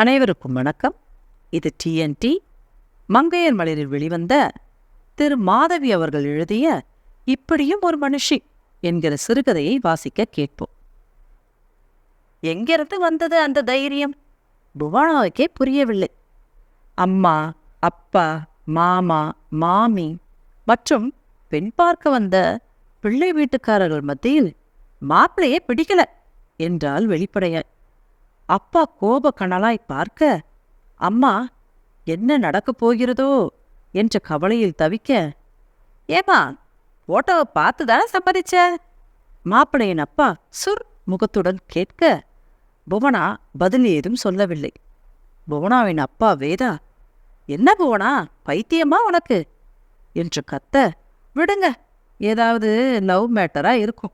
அனைவருக்கும் வணக்கம். இது டிஎன்டி மங்கையர் மலரில் வெளிவந்த திரு மாதவி அவர்கள் எழுதிய இப்படியும் ஒரு மனுஷி என்கிற சிறுகதையை வாசிக்க கேட்போம். எங்கிருந்து வந்தது அந்த தைரியம்? புவனாவுக்கே புரியவில்லை. அம்மா அப்பா மாமா மாமி மற்றும் பெண் பார்க்க வந்த பிள்ளை வீட்டுக்காரர்கள் மத்தியில் மாப்பிளையே பிடிக்கல என்றால் வெளிப்படையாய். அப்பா கோப கணலாய் பார்க்க அம்மா என்ன நடக்கப் போகிறதோ? என்ற கவலையில் தவிக்க ஏமா ஓட்டோவை பார்த்து தானே சம்பாதிச்ச? மாப்பிளையின் அப்பா சுர் முகத்துடன் கேட்க புவனா பதில் ஏதும் சொல்லவில்லை. புவனாவின் அப்பா வேதா என்ன புவனா பைத்தியமா உனக்கு? என்று கத்த விடுங்க ஏதாவது லவ் மேட்டரா இருக்கும்.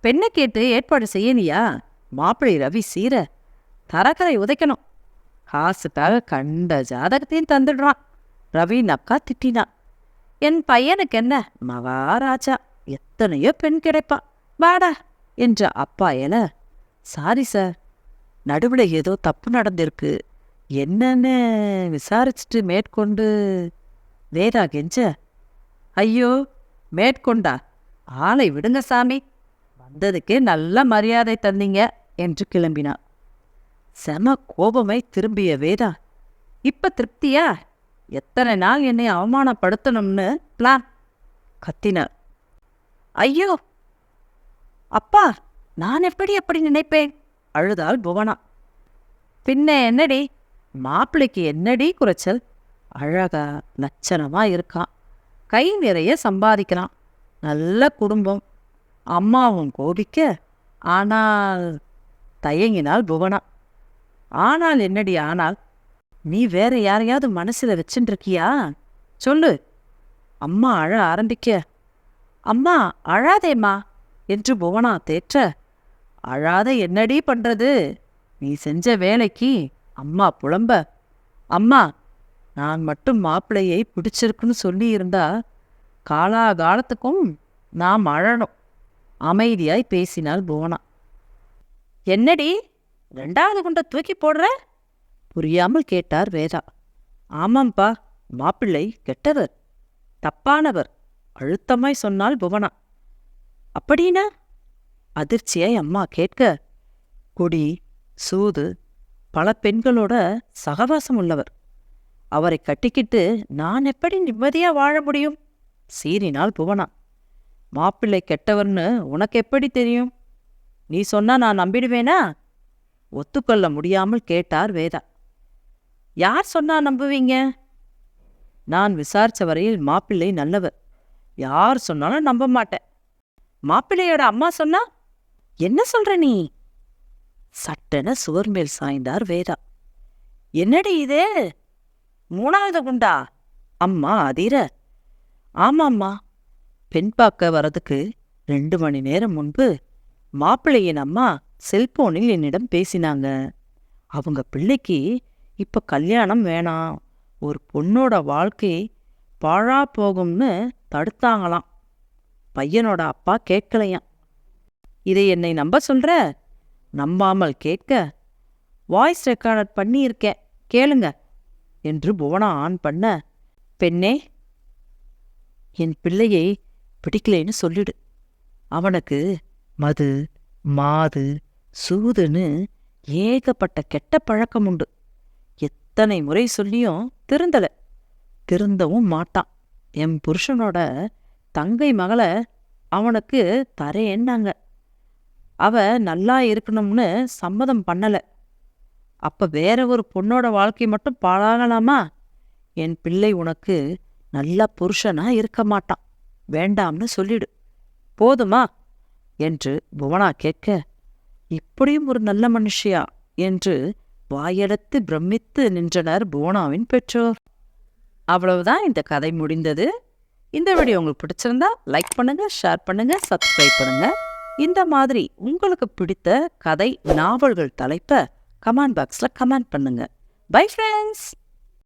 பெண்ணை கேட்டு ஏற்பாடு செய்யனியா மாப்பிள்ளை ரவி சீர தரக்கரை உதைக்கணும். காசுக்காக கண்ட ஜாதகத்தையும் தந்துடுறான். ரவி நக்கா திட்டினான் என் பையனுக்கு என்ன? மகாராஜா எத்தனையோ பெண் கிடைப்பா. வாடா என்ற அப்பா எல சாரி சார் நடுவில் ஏதோ தப்பு நடந்திருக்கு. என்னன்னு விசாரிச்சுட்டு மேற்கொண்டு வேதா கெஞ்ச ஐயோ மேற்கொண்டா? ஆளை விடுங்க சாமி. வந்ததுக்கே நல்ல மரியாதை தந்தீங்க. என்று கிளம்பினார். செம கோபமை திரும்பிய வேதா இப்ப திருப்தியா? எத்தனை நாள் என்னை அவமானப்படுத்தணும்னு பிளான் கத்தினார். ஐயோ! அப்பா நான் எப்படி அப்படி நினைப்பேன்? அழுதாள் புவனா. பின்ன என்னடி? மாப்பிள்ளைக்கு என்னடி குறைச்சல்? அழகா லட்சணமா இருக்கான் கை நிறைய சம்பாதிக்கலாம். நல்ல குடும்பம். அம்மாவும் கோபிக்க ஆனால் தயங்கினாள் புவனா. ஆனால் என்னடி ஆனால் நீ வேற யாரையாவது மனசுல வச்சுருக்கியா சொல்லு. அம்மா அழ ஆரம்பிக்க. அம்மா அழாதேம்மா என்று புவனா தேற்ற. அழாத என்னடி பண்றது? நீ செஞ்ச வேலைக்கு அம்மா புலம்ப. அம்மா நான் மட்டும் மாப்பிள்ளையை பிடிச்சிருக்குன்னு சொல்லியிருந்தா காலாகாலத்துக்கும் நாம் அழணும். அமைதியாய் பேசினாள் புவனா. என்னடி ரெண்டாவது குண்டை தூக்கி போடுற? புரியாமல் கேட்டார் வேதா. ஆமாம்ப்பா மாப்பிள்ளை கெட்டவர் தப்பானவர் அழுத்தமாய் சொன்னால் புவனா. அப்படின்னா? அதிர்ச்சியை அம்மா கேட்க குடி சூது பல பெண்களோட சகவாசம் உள்ளவர். அவரை கட்டிக்கிட்டு நான் எப்படி நிம்மதியா வாழ முடியும்? சீறினால் புவனா. மாப்பிள்ளை கெட்டவர்னு உனக்கு எப்படி தெரியும்? நீ சொன்னா நான் நம்பிடுவேனா? ஒத்துக்கொள்ள முடியாமல் கேட்டார் வேதா. யார் சொன்னா நம்புவீங்க? நான் விசாரிச்ச வரையில் மாப்பிள்ளை நல்லவர். யார் சொன்னாலும் நம்ப மாட்டேன். மாப்பிள்ளையோட அம்மா சொன்னா என்ன சொல்ற நீ? சட்டென சுவர் மேல் சாய்ந்தார் வேதா. என்னடி இது? மூணாவது குண்டா? அம்மா அதிர. ஆமாம்மா. பெண் பார்க்க வரதுக்கு ரெண்டு மணி நேரம் முன்பு மாப்பிள்ளையின் அம்மா செல்போனில் என்னிடம் பேசினாங்க. அவங்க பிள்ளைக்கு இப்ப கல்யாணம் வேணாம். ஒரு பொண்ணோட வாழ்க்கை பாழா போகும்னு தடுத்தாங்களாம். பையனோட அப்பா கேட்கலையாம் இதை என்னை நம்ப சொல்ற? நம்பாமல் கேட்க வாய்ஸ் ரெக்கார்ட் பண்ணியிருக்கேன். கேளுங்க என்று புவனா ஆன் பண்ண பெண்ணே என் பிள்ளையை பிடிக்கலைன்னு சொல்லிடு. அவனுக்கு மது மாது சூதுன்னு ஏகப்பட்ட கெட்ட பழக்கம் உண்டு. எத்தனை முறை சொல்லியும் திருந்தல. திருந்தவும் மாட்டான். என் புருஷனோட தங்கை மகளை அவனுக்கு தரேன்னாங்க. அவ நல்லா இருக்கணும்னு சம்மதம் பண்ணல. அப்ப வேற ஒரு பொண்ணோட வாழ்க்கை மட்டும் பாழாகலாமா? என் பிள்ளை உனக்கு நல்ல புருஷனா இருக்க மாட்டான். வேண்டாம்னு சொல்லிடு. போதுமா? என்று புவனா கேட்க இப்படியும் ஒரு நல்ல மனுஷியா? என்று வாயெடுத்து பிரமித்து நின்றனர் புவனாவின் பெற்றோர். அவ்வளவுதான் இந்த கதை முடிந்தது. இந்த வீடியோ உங்களுக்கு பிடிச்சிருந்தா லைக் பண்ணுங்க ஷேர் பண்ணுங்க சப்ஸ்கிரைப் பண்ணுங்க. இந்த மாதிரி உங்களுக்கு பிடித்த கதை நாவல்கள் தலைப்பை கமெண்ட் பாக்ஸில் கமெண்ட் பண்ணுங்க. Bye friends!